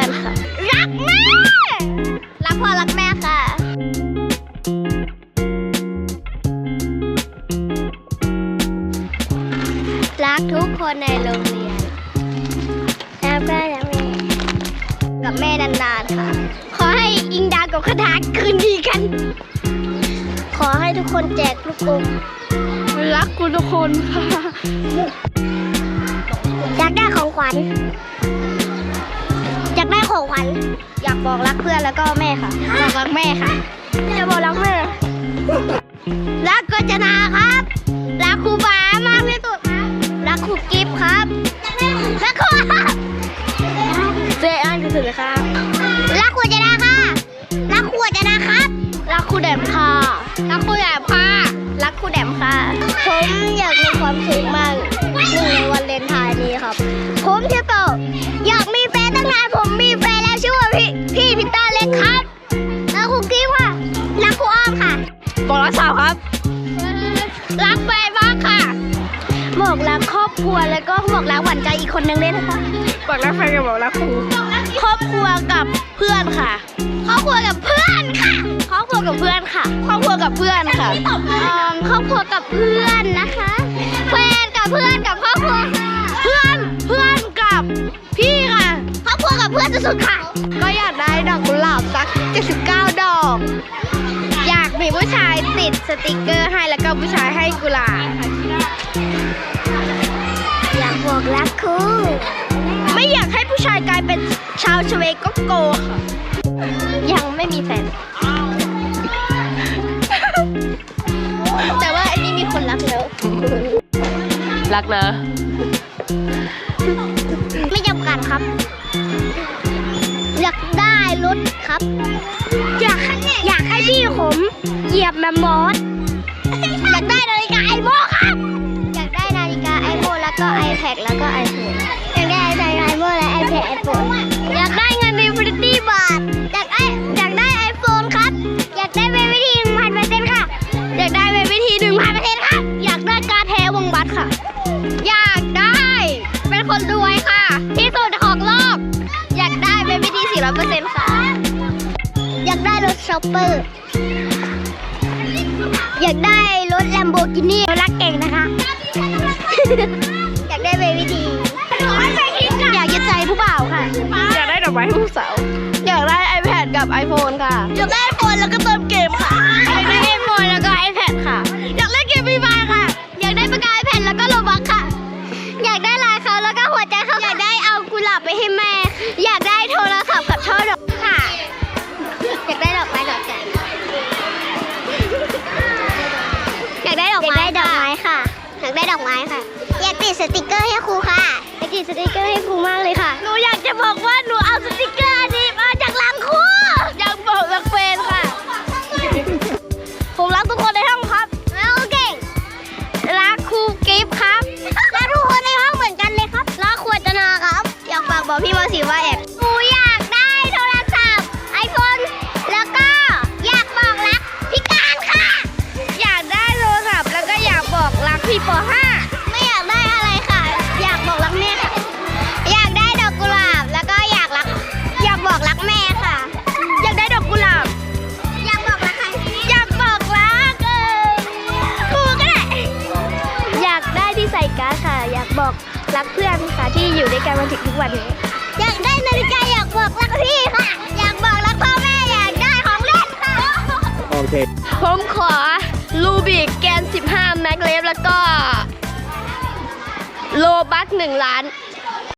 อนค่ะ รักแม่ รักพ่อรักแม่ค่ะ รักทุกคนในโรงเรียนรักวก็รักแม่ กับแม่นานๆค่ะ ขอให้อิงดากับคาถาคืนดีกัน ขอให้ทุกคนแจกลูกอมรักคุณทุกคนค่ะอยากได้ของขวัญ ของขวัญอยากบอกรักเพื่อนแล้วก็แม่ค่ะบอกรักแม่ค่ะจะบอกรักแม่รักกจนาครับ รักครูบามากที่สุดครับรักครูกิฟต์ครับรักครูครับเจอันที่สุดเลยค่ะรักครูจนาค่ะรักครูจนาครับ รักครูแดมค่ะรักครูแดมค่ะรักครูแดมค่ะผมอยากมีความสุขมาก บอกรักสาวครับ รักแฟนมากค่ะ บอกรักครอบครัวแล้วก็บอกรักหวานใจอีกคนนึงด้วยนะคะ บอกรักแฟนกับบอกรักครูครอบครัวกับเพื่อนค่ะ ครอบครัวกับเพื่อนค่ะ ครอบครัวกับเพื่อนค่ะ ครอบครัวกับเพื่อนค่ะเอิ่มครอบครัวกับเพื่อนนะคะแฟนกับเพื่อนกับครอบครัวค่ะเพื่อนเพื่อนกับพี่ค่ะ ครอบครัวกับเพื่อนสุดๆค่ะ ก็อยากได้ดอกกุหลาบสัก 79 ดอกอยาก มีผู้ชายติดสติกเกอร์ให้แล้วก็ผู้ชายให้กุหลาบอยากบอกรักครูไม่อยากให้ผู้ชายกลายเป็นชาวชเวโกโกค่ะยังไม่มีแฟน แต่ว่าอันนี้มีคนรักแล้ว รักนะ ไม่จำกัดครับ อยากได้รถครับ ผมเหยียบแมมมอสอยากได้นาฬิกาไอโมครับอยากได้นาฬิกาไอโมแล้วก็ iPad แล้วก็ iPhone อยากได้นาฬิกาไอโมและ iPad iPhone อยากได้เงิน Infinity บาทอยากได้อยากได้ iPhone ครับ อยากได้เบบี้ทีหนึ่งพันเปอร์เซ็นต์ค่ะ อยากได้เบบี้ทีหนึ่งพันเปอร์เซ็นต์ค่ะ อยากได้การแทวงบัตรค่ะ อยากได้ เป็นคนรวยค่ะ ช็อปเปอร์ อยากได้รถแลมโบกินี่รักเก่งนะคะ อยากได้เบบี้ทีอยากยึดใจผู้บ่าวค่ะ อยากได้ดอกไม้ให้ผู้สาว อยากได้ iPad กับ iPhone ค่ะ อยากได้ ได้ดอกไม้ค่ะ อยากติดสติกเกอร์ให้ครูค่ะอยากติดสติกเกอร์ให้ครูมากเลยค่ะ หนูอยากจะบอกว่าหนูเอาสติกเกอร์ รักเพื่อนค่ะที่อยู่ด้วยกันมาถึงทุกวันนี้ อยากได้นาฬิกาอยากบอกรักพี่ค่ะ อยากบอกรักพ่อแม่อยากได้ของเล่นค่ะ โอเค ผมขอลูบิกแกน 15 แม็กเลฟแล้วก็ โลบัค1ล้าน